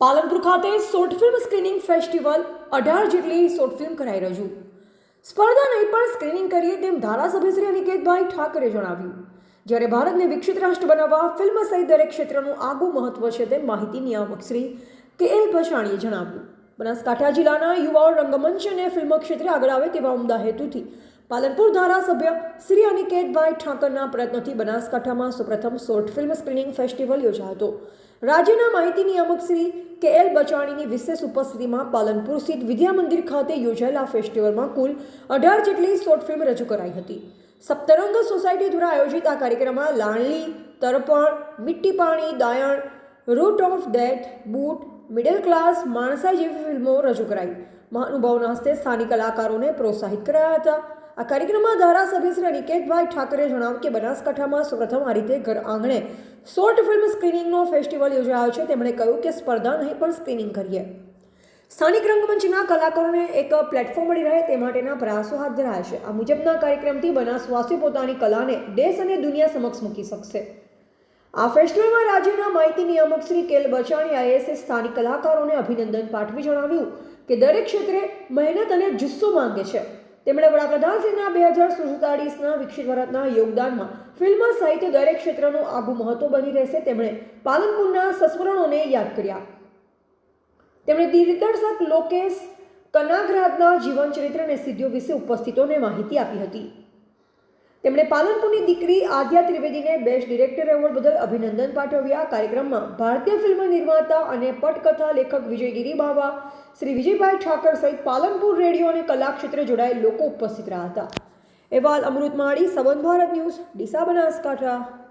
પાલનપુર ખાતે short film screening festival અઢાર જેટલી શોર્ટ ફિલ્મ કરાઈ રજૂ સ્પર્ધા નહીં પણ સ્ક્રીનિંગ કરીએ તેમ ધારાસભ્ય શ્રી અનિકેતભાઈ ઠાકરે જણાવ્યું. જ્યારે ભારતને વિકસિત રાષ્ટ્ર બનાવવા ફિલ્મ સહિત દરેક ક્ષેત્રનું આગવું મહત્વ છે તેમ માહિતી નિયામક શ્રી કે એલ ભસાણીએ જણાવ્યું. બનાસકાંઠા જિલ્લાના યુવાઓ રંગમંચ અને ફિલ્મ ક્ષેત્રે આગળ આવે તેવા ઉમદા હેતુથી પાલનપુર ધારાસભ્ય શ્રી અનિકેતભાઈ ઠાકરના પ્રયત્નોથી બનાસકાંઠામાં સૌપ્રથમ શોર્ટ ફિલ્મ સ્ક્રીનિંગ ફેસ્ટિવલ યોજાયો હતો. રાજ્યના માહિતી નિયામક શ્રી કે એલ બચાણીની વિશેષ ઉપસ્થિતિમાં પાલનપુર સ્થિત વિદ્યા મંદિર ખાતે યોજાયેલા ફેસ્ટિવલમાં કુલ અઢાર જેટલી શોર્ટ ફિલ્મ રજૂ કરાઈ હતી. સપ્તરંગ સોસાયટી દ્વારા આયોજિત આ કાર્યક્રમમાં લાણલી Tarpan Mitti Pani, Dayan, root of death, boot, middle class Mansa જેવી ફિલ્મો રજૂ કરાઈ. મહાનુભાવના હસ્તે સ્થાનિક કલાકારોને પ્રોત્સાહિત કરાયા હતા. આ કાર્યક્રમમાં ધારાસભ્ય શ્રી અનિકેતભાઈ ઠાકરે જણાવ્યું કે બનાસકાંઠામાં સૌપ્રથમ આ રીતે ઘર આંગણે શોર્ટ ફિલ્મ સ્ક્રીનિંગનો ફેસ્ટિવલ યોજાયો છે. તેમણે કહ્યું કે સ્પર્ધા નહીં, પણ સ્ક્રીનિંગ કરીએ. સ્થાનિક રંગમંચના કલાકારોને એક પ્લેટફોર્મ મળી રહે તે માટેના પ્રયાસો હાથ ધરાયા છે. આ મુજબના કાર્યક્રમથી બનાસવાસી પોતાની કલાને દેશ અને દુનિયા સમક્ષ મૂકી શકશે. આ ફેસ્ટિવલમાં રાજ્યના માહિતી નિયામક શ્રી કેલ બચાણી આઈએસએ સ્થાનિક કલાકારોને અભિનંદન પાઠવી જણાવ્યું કે દરેક ક્ષેત્રે મહેનત અને જુસ્સો માંગે છે. તેમણે વડાપ્રધાનશ્રીના બે હજાર સુડતાળીસના વિકસિત ભારતના યોગદાનમાં ફિલ્મ સહિત દરેક ક્ષેત્રનું આગું મહત્વ બની રહેશે તેમણે પાલનપુરના સંસ્મરણોને યાદ કર્યા. તેમણે દિગ્દર્શક લોકેશ કનાગરાજના જીવન ચરિત્ર અને સિદ્ધિઓ વિશે ઉપસ્થિતોને માહિતી આપી હતી. તેમણે પાલનપુરની દીકરી આદ્યા ત્રિવેદીને બેસ્ટ ડિરેક્ટર એવોર્ડ બદલ અભિનંદન પાઠવ્યા. કાર્યક્રમમાં ભારતીય ફિલ્મ નિર્માતા અને પટકથા લેખક વિજયગીરી બાવા, શ્રી વિજયભાઈ ઠાકર સહિત પાલનપુર રેડિયો અને કલા ક્ષેત્રે જોડાયેલ લોકો ઉપસ્થિત રહ્યા હતા. અહેવાલ અમૃત માળી સંબંધ ભારત ન્યૂઝ, ડીસા બનાસકાંઠા.